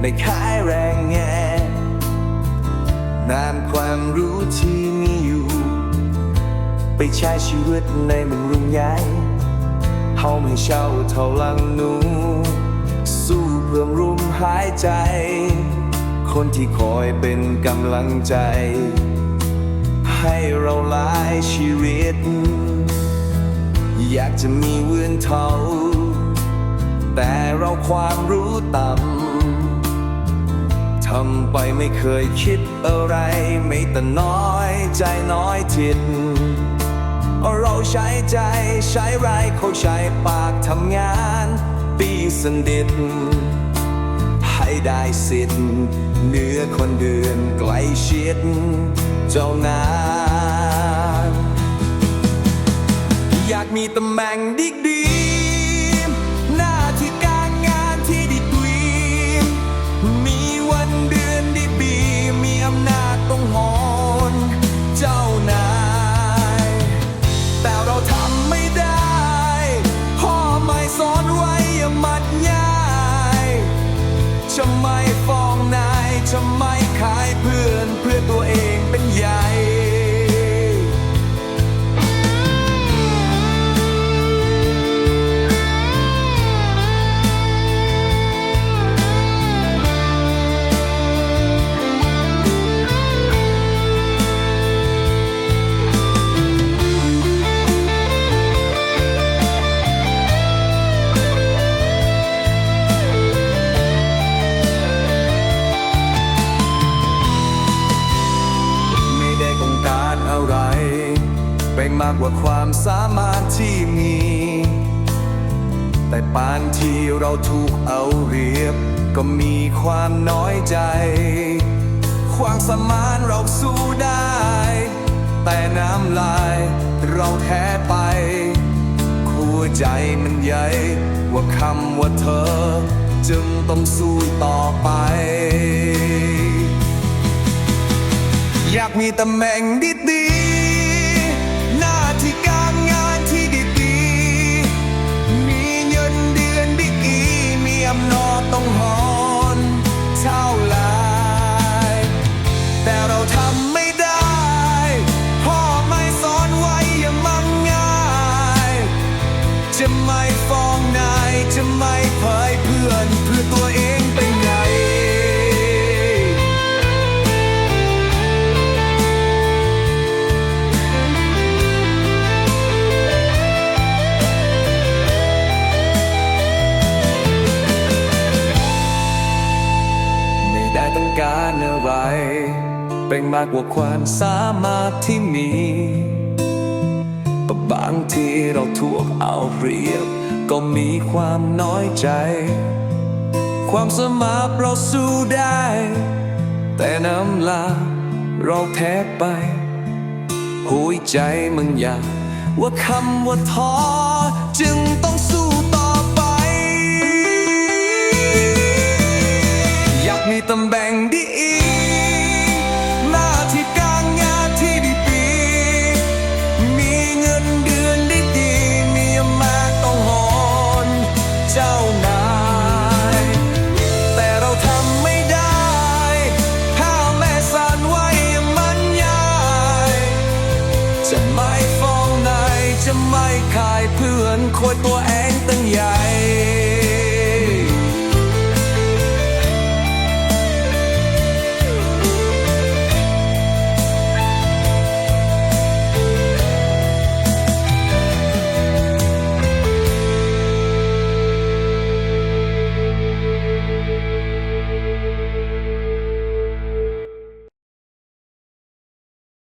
ไม่ขายแรงแงนามความรู้ที่มีอยู่ ไปใช้ชีวิตในเมืองรุ่งใหญ่เฮาไม่เช่าเท่าลังหนู สู้เพื่อร่วมหายใจ คนที่คอยเป็นกำลังใจ ให้เราหลายชีวิต อยากจะมีเวือนเท่า เราความรู้ต่ำทำไปไม่เคยคิดอะไรไม่แต่น้อยใจน้อยทิดเราใช้ใจใช้ไรเขาใช้ปากทำงานปีสันดิตให้ได้สิทธิ์เนื้อคนเดือนใกลชิดเจ้านายอยากมีตำแหน่งดีดี จะไมฟ้องนายทำไม มากกว่าความสามารถที่มี แต่ปานที่เราถูกเอาเรียบ ก็มีความน้อยใจ ความสมารถเราสู้ได้ แต่น้ำลายเราแท้ไปหัวใจมันใหญ่ว่าคำว่าเธอ จึงต้องสู้ต่อไปอยากมีตำแหน่งดี แต่เราทำไม่ได้ พ่อไม่สอนไว้อย่ามังง่าย จะไม่ฟ้องนาย จะไม่เผยเพื่อนเพื่อตัวเองเป็นไง ไม่ได้ต้องการอะไร เป็นมากกว่าความสามารถที่มีแต่บางทีเราถูกเอาเปรียบ ก็มีความน้อยใจ ความสมารเราสู้ได้ แต่น้ำลาเราแพ้ไป หัวใจมึงอยากว่าคำว่าท้อจึงต้องสู้ ไม่ขายเพื่อนคอยตัวเองตั้งใหญ่